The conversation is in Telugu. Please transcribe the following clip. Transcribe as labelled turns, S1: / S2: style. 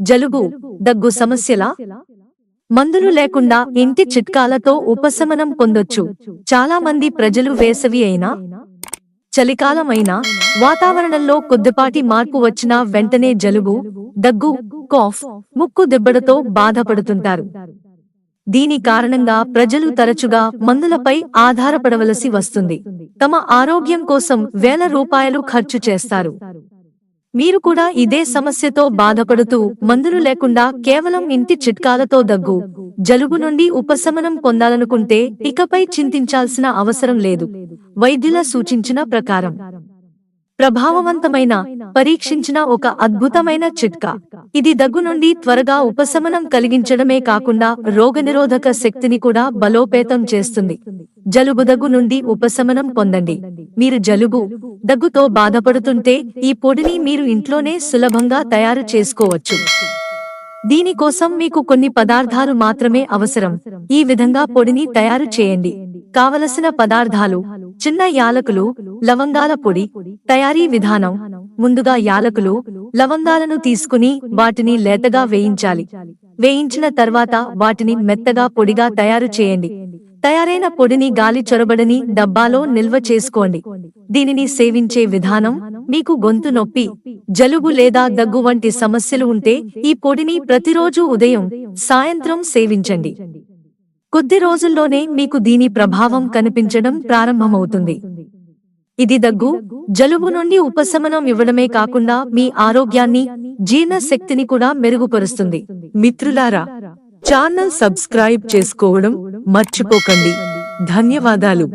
S1: జలుబు దగ్గు సమస్యల? మందులు లేకుండా ఇంటి చిట్కాలతో ఉపశమనం పొందొచ్చు. చాలా మంది ప్రజలు వేసవి అయినా చలికాలం వాతావరణంలో కొద్దిపాటి మార్పు వచ్చినా వెంటనే జలుబు దగ్గు కాఫ్ ముక్కు దిబ్బడతో బాధపడుతుంటారు. దీని కారణంగా ప్రజలు తరచుగా మందులపై ఆధారపడవలసి వస్తుంది. తమ ఆరోగ్యం కోసం వేల రూపాయలు ఖర్చు చేస్తారు. మీరు కూడా ఇదే సమస్యతో బాధపడుతూ మందులు లేకుండా కేవలం ఇంటి చిట్కాలతో దగ్గు జలుబు నుండి ఉపశమనం పొందాలనుకుంటే ఇకపై చింతించాల్సిన అవసరం లేదు వైద్యుల సూచించిన ప్రకారం. ప్రభావవంతమైన పరీక్షించిన ఒక అద్భుతమైన చిట్కా. ఇది దగ్గు నుండి త్వరగా ఉపశమనం కలిగించడమే కాకుండా రోగనిరోధక శక్తిని కూడా బలోపేతం చేస్తుంది. జలుబు దగ్గు నుండి ఉపశమనం పొందండి. మీరు జలుబు దగ్గుతో బాధపడుతుంటే ఈ పొడిని మీరు ఇంట్లోనే సులభంగా తయారు చేసుకోవచ్చు. దీనికోసం మీకు కొన్ని పదార్థాలు మాత్రమే అవసరం. ఈ విధంగా పొడిని తయారు చేయండి. కావలసిన పదార్థాలు చిన్న యాలకులు లవంగాల పొడి తయారీ విధానం. ముందుగా యాలకులు లవంగాలను తీసుకుని వాటిని లేతగా వేయించాలి. వేయించిన తర్వాత వాటిని మెత్తగా పొడిగా తయారు చేయండి. తయారైన పొడిని గాలి చొరబడని డబ్బాలో నిల్వ చేసుకోండి. దీనిని సేవించే విధానం మీకు గొంతు నొప్పి జలుబు లేదా దగ్గు వంటి సమస్యలు ఉంటే ఈ పొడిని ప్రతిరోజు ఉదయం సాయంత్రం సేవించండి. కొద్ది రోజుల్లోనే మీకు దీని ప్రభావం కనిపించడం ప్రారంభమవుతుంది. ఇది దగ్గు జలుబు నుండి ఉపశమనం ఇవ్వడమే కాకుండా మీ ఆరోగ్యాన్ని జీర్ణశక్తిని కూడా మెరుగుపరుస్తుంది. మిత్రులారా ఛానల్ సబ్స్క్రైబ్ చేసుకోవడం మర్చిపోకండి. ధన్యవాదాలు.